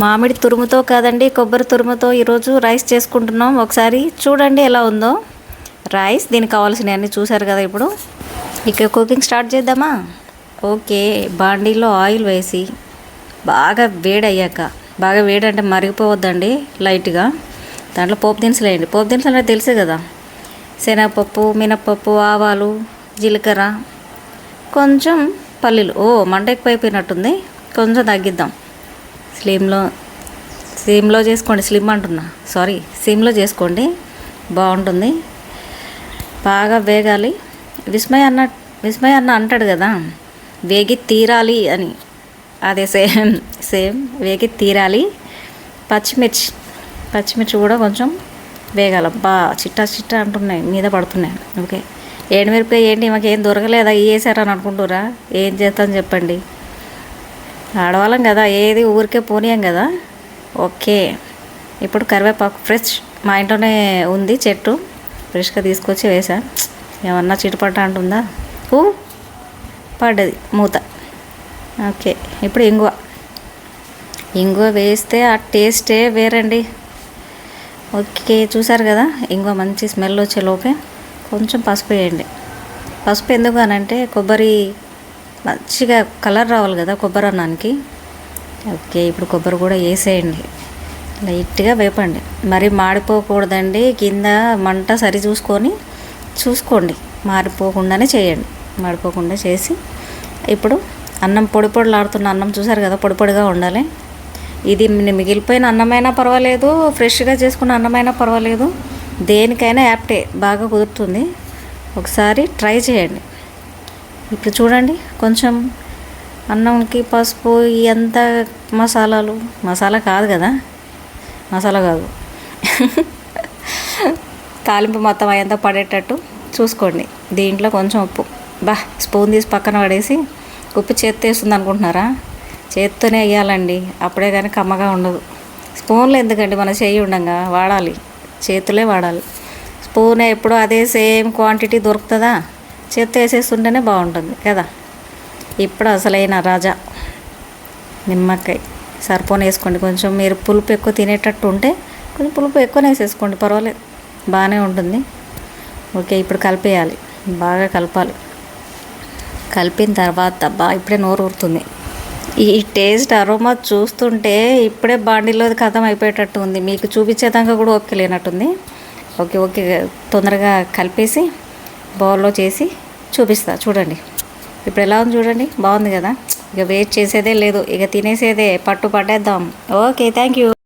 మామిడి తురుముతో కాదండి కొబ్బరి తురుముతో ఈరోజు రైస్ చేసుకుంటున్నాం. ఒకసారి చూడండి ఎలా ఉందో. రైస్ దీనికి కావాల్సినవన్నీ చూసారు కదా ఇప్పుడు. ఇక కుకింగ్ స్టార్ట్ చేద్దామా? ఓకే బాండీలో ఆయిల్ వేసి బాగా వేడయ్యాక బాగా వేడి అంటే మరిగిపోవద్దండి లైట్గా. దాంట్లో పోపు దినుసులు వేయండి. పోపు దినుసులు అంటే తెలుసు కదా. శనగపప్పు మినప్పప్పు ఆవాలు జీలకర్ర కొంచెం పల్లీలు. ఓ మంట ఎక్కువైపోయినట్టుంది. కొంచెం తగ్గిద్దాం. స్లిమ్లో స్లిమ్లో చేసుకోండి. స్లిమ్ అంటున్నా. సారీ సిమ్లో చేసుకోండి. బాగుంటుంది. బాగా వేగాలి. విస్మయ అన్న విస్మయ అన్న అంటాడు కదా వేగి తీరాలి అని. అదే సేమ్ సేమ్. వేగి తీరాలి. పచ్చిమిర్చి పచ్చిమిర్చి కూడా కొంచెం వేగాల. బా చిట్టా చిట్టా అంటున్నాయి. మీద పడుతున్నాయి. ఓకే. ఏడు మిరపకాయ ఏంటి? మాకు ఏం దొరకలేదా వేసారని అనుకుంటురా ఏం చేస్తాను చెప్పండి. ఆడవాళ్ళం కదా ఏది ఊరికే పోనీయం కదా. ఓకే. ఇప్పుడు కరివేపాకు ఫ్రెష్ మా ఇంట్లోనే ఉంది చెట్టు. ఫ్రెష్గా తీసుకొచ్చి వేసా. ఏమన్నా చిటుపట్ట అంటుందా? ఊ పడ్డది మూత. ఓకే ఇప్పుడు ఇంగువ. ఇంగువ వేస్తే ఆ టేస్టే వేరండి. ఓకే చూసారు కదా ఇంగువ మంచి స్మెల్ వచ్చే లోపే కొంచెం పసుపు వేయండి. పసుపు ఎందుకు అనంటే కొబ్బరి మంచిగా కలర్ రావాలి కదా కొబ్బరి అన్నానికి. ఓకే ఇప్పుడు కొబ్బరి కూడా వేసేయండి. లైట్గా వేపండి. మరి మాడిపోకూడదండి. కింద మంట సరి చూసుకొని చూసుకోండి. మారిపోకుండానే చేయండి. మాడిపోకుండా చేసి ఇప్పుడు అన్నం పొడి పొడిలాడుతున్న అన్నం చూసారు కదా పొడి పొడిగా ఉండాలి. ఇది మిగిలిపోయిన అన్నమైనా పర్వాలేదు ఫ్రెష్గా చేసుకున్న అన్నమైనా పర్వాలేదు. దేనికైనా యాప్టే బాగా కుదురుతుంది. ఒకసారి ట్రై చేయండి. ఇప్పుడు చూడండి కొంచెం అన్నంకి పసుపు ఎంత మసాలాలు. మసాలా కాదు కదా? మసాలా కాదు. తాలింపు మొత్తం అయ్యంతా పడేటట్టు చూసుకోండి. దీంట్లో కొంచెం ఉప్పు. బా స్పూన్ తీసి పక్కన పడేసి ఉప్పు చేత్తో వేస్తుంది అనుకుంటున్నారా? చేత్తోనే వేయాలండి. అప్పుడే కానీ కమ్మగా ఉండదు. స్పూన్లు ఎందుకండి? మన చేయి ఉండగా వాడాలి. చేతులే వాడాలి. స్పూన్ ఎప్పుడు అదే సేమ్ క్వాంటిటీ దొరుకుతుందా? చేత వేసేస్తుంటేనే బాగుంటుంది కదా. ఇప్పుడు అసలైన రాజా నిమ్మకాయ సరిపోని వేసుకోండి. కొంచెం మీరు పులుపు ఎక్కువ తినేటట్టు ఉంటే కొంచెం పులుపు ఎక్కువనే వేసేసుకోండి పర్వాలేదు. బాగానే ఉంటుంది. ఓకే ఇప్పుడు కలిపేయాలి. బాగా కలపాలి. కలిపిన తర్వాత బా ఇప్పుడే నోరు ఊరుతుంది. ఈ టేస్ట్ అరోమా చూస్తుంటే ఇప్పుడే బాండీలో కథం అయిపోయేటట్టు ఉంది. మీకు చూపించేదాకా కూడా ఓపిక లేనట్టుంది. ఓకే ఓకే తొందరగా కలిపేసి బౌల్లో చేసి చూపిస్తా చూడండి. ఇప్పుడు ఎలా ఉంది చూడండి? బాగుంది కదా? ఇక వెయిట్ చేసేదే లేదు ఇక తినేసేదే పట్టు పట్టేద్దాం. Okay thank you